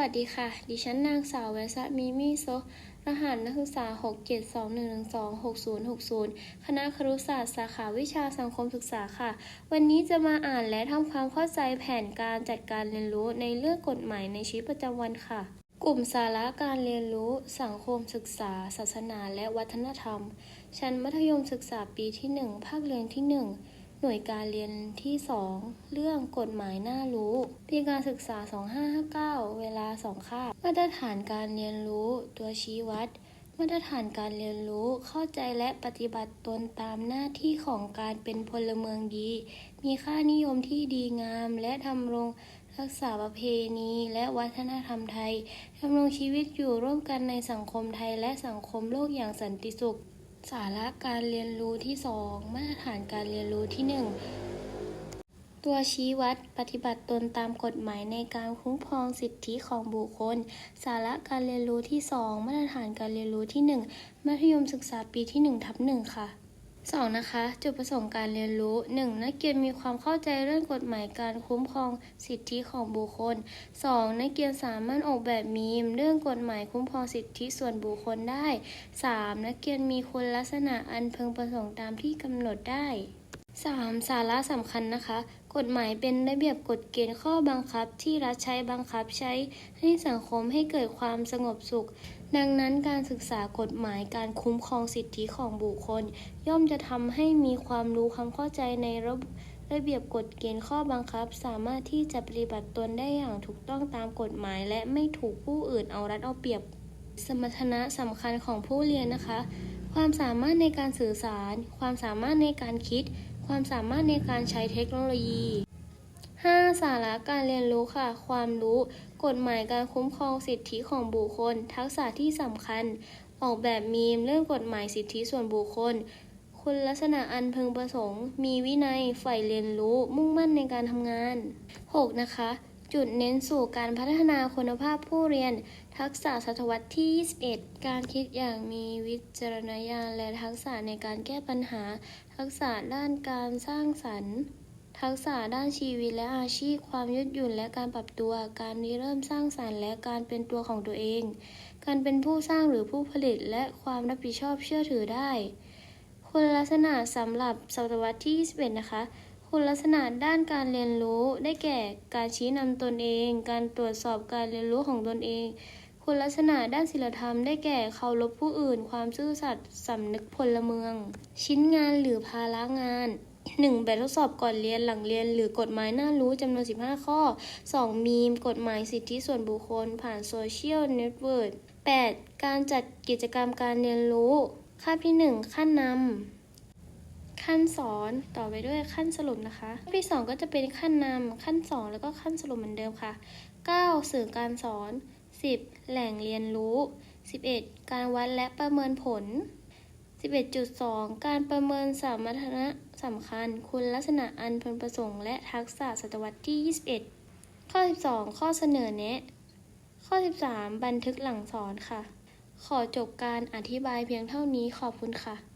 วัสดีค่ะ ดิฉันนางสาวเวสะมิมิโซ รหัสนักศึกษา 672112660 คณะครุศาสตร์ สาขาวิชาสังคมศึกษาค่ะ วันนี้จะมาอ่านและทำความเข้าใจแผนการจัดการเรียนรู้ในเรื่องกฎหมายในชีวิตประจำวันค่ะ กลุ่มสาระการเรียนรู้ สังคมศึกษา ศาสนา และวัฒนธรรม ชั้นมัธยมศึกษาปีที่ 1 ภาคเรียนที่ 1 หน่วยการเรียนที่ 2 เรื่องกฎหมายน่ารู้ ปีการศึกษา 2559 เวลา 2 คาบ มาตรฐานการเรียนรู้ตัวชี้วัด มาตรฐานการเรียนรู้เข้าใจและปฏิบัติตนตามหน้าที่ของการเป็นพลเมืองดี มีค่านิยมที่ดีงามและทำรงรักษาประเพณีและวัฒนธรรมไทยดำรงชีวิตอยู่ร่วมกันในสังคมไทยและสังคมโลกอย่างสันติสุข สาระการเรียนรู้ที่ 2 มาตรฐานการเรียนรู้ที่ 1 ตัวชี้วัดปฏิบัติตนตามกฎหมายในการคุ้มครองสิทธิของบุคคล สาระการเรียนรู้ที่ 2 มาตรฐานการเรียนรู้ที่ 1 มัธยมศึกษาปีที่1ทับ1ค่ะ 2. นะคะ จุดประสงค์การเรียนรู้ 1. นักเรียนมีความเข้าใจเรื่องกฎหมายการคุ้มครองสิทธิของบุคคล 2. นักเรียนสามารถออกแบบมีม เรื่องกฎหมายคุ้มครองสิทธิส่วนบุคคลได้ 3. นักเรียนมีคุณลักษณะอันพึงประสงค์ตามที่กำหนดได้ 3. สาระสำคัญนะคะ กฎหมายเป็นระเบียบกฎเกณฑ์ข้อบังคับที่รัฐใช้บังคับใช้ให้สังคมให้เกิดความสงบสุข ดังนั้นการศึกษากฎหมายการคุ้มครองสิทธิของบุคคล ย่อมจะทำให้มีความรู้ความเข้าใจในระระเบียบกฎเกณฑ์ข้อบังคับ สามารถที่จะปฏิบัติตนได้อย่างถูกต้องตามกฎหมาย และไม่ถูกผู้อื่นเอารัดเอาเปรียบ สมรรถนะสำคัญของผู้เรียนนะคะ ความสามารถในการสื่อสาร ความสามารถในการคิด ความสามารถในการใช้เทคโนโลยี 5. สาระการเรียนรู้ค่ะ ความรู้ กฎหมายการคุ้มครองสิทธิของบุคคล ทักษะที่สำคัญ ออกแบบมีมเรื่องกฎหมายสิทธิส่วนบุคคล คุณลักษณะอันพึงประสงค์ มีวินัย ใฝ่เรียนรู้ มุ่งมั่นในการทำงาน 6. นะคะ จุดเน้นสู่การพัฒนาคุณภาพผู้เรียน ทักษะศตวรรษที่ 21 การคิดอย่างมีวิจารณญาณและทักษะในการแก้ปัญหา ทักษะด้านการสร้างสรรค์ ทักษะด้านชีวิตและอาชีพ ความยืดหยุ่นและการปรับตัว การริเริ่มสร้างสรรค์ และการเป็นตัวของตัวเอง การเป็นผู้สร้างหรือผู้ผลิต และความรับผิดชอบเชื่อถือได้ คุณลักษณะสำหรับศตวรรษที่ 21 นะคะ คุณลักษณะด้านการเรียนรู้ ได้แก่การชี้นำตนเอง การตรวจสอบการเรียนรู้ของตนเอง คุณลักษณะด้านศีลธรรม ได้แก่เคารพผู้อื่น ความซื่อสัตย์สำนึกพลเมือง ชิ้นงานหรือภาระงาน 1. แบบทดสอบก่อนเรียนหลังเรียน หรือกฎหมายน่ารู้จำนวน 15 ข้อ 2. มีม กฎหมายสิทธิส่วนบุคคล ผ่านโซเชียลเน็ตเวิร์ก 8. การจัดกิจกรรมการเรียนรู้ คาบที่ 1 ขั้นนำ ขั้นสอนต่อไปด้วยขั้นสรุปนะคะขั้นที่ 2 ก็จะเป็นขั้นนำขั้น 2 แล้วก็ขั้นสรุปเหมือนเดิมค่ะ 9. สื่อการสอน 10. แหล่งเรียนรู้ 11. การวัดและประเมินผล 11.2 การประเมินสมรรถนะสำคัญ คุณลักษณะอันพึงประสงค์และทักษะศตวรรษที่ 21 ข้อ 12 ข้อเสนอแนะ ข้อ 13 บันทึกหลังสอนค่ะ ขอจบการอธิบายเพียงเท่านี้ขอบคุณค่ะ